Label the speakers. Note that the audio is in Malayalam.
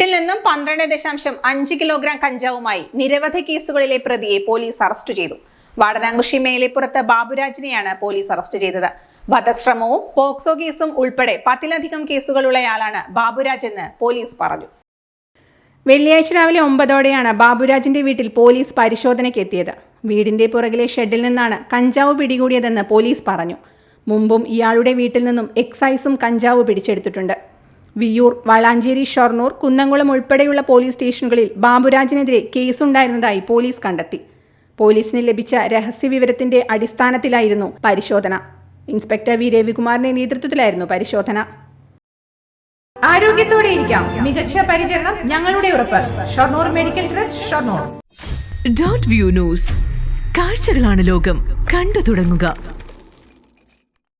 Speaker 1: നിന്നും പന്ത്രണ്ട് ദശാംശം അഞ്ച് കിലോഗ്രാം കഞ്ചാവുമായി നിരവധി കേസുകളിലെ പ്രതിയെ പോലീസ് അറസ്റ്റ് ചെയ്തു. വാടനാങ്കുഷി മേലെപ്പുറത്ത് ബാബുരാജിനെയാണ് പോലീസ് അറസ്റ്റ് ചെയ്തത്. വധശ്രമവും പോക്സോ കേസും ഉൾപ്പെടെ പത്തിലധികം കേസുകളുള്ളയാളാണ് ബാബുരാജ് എന്ന് പോലീസ് പറഞ്ഞു. വെള്ളിയാഴ്ച രാവിലെ ഒമ്പതോടെയാണ് ബാബുരാജിന്റെ വീട്ടിൽ പോലീസ് പരിശോധനയ്ക്ക് എത്തിയത്. വീടിന്റെ പുറകിലെ ഷെഡിൽ നിന്നാണ് കഞ്ചാവ് പിടികൂടിയതെന്ന് പോലീസ് പറഞ്ഞു. മുമ്പും ഇയാളുടെ വീട്ടിൽ നിന്നും എക്സൈസും കഞ്ചാവ് പിടിച്ചെടുത്തിട്ടുണ്ട്. വിയൂർ വളാഞ്ചേരി ഷൊർണൂർ കുന്നംകുളം ഉൾപ്പെടെയുള്ള പോലീസ് സ്റ്റേഷനുകളിൽ ബാബുരാജിനെതിരെ കേസുണ്ടായിരുന്നതായി പോലീസ് കണ്ടെത്തി. പോലീസിന് ലഭിച്ച രഹസ്യവിവരത്തിന്റെ അടിസ്ഥാനത്തിലായിരുന്നു പരിശോധന. Inspector V. രവികുമാറിന്റെ നേതൃത്വത്തിലായിരുന്നു പരിശോധന. ആരോഗ്യത്തോടെ ഇരിക്കാം. മികച്ച പരിചരണം ഞങ്ങളുടെ ഉറപ്പ്. Shoranur medical trust Shoranur.
Speaker 2: Dot view news കാഴ്ചകളാണ് ലോകം. കണ്ടു തുടങ്ങുക.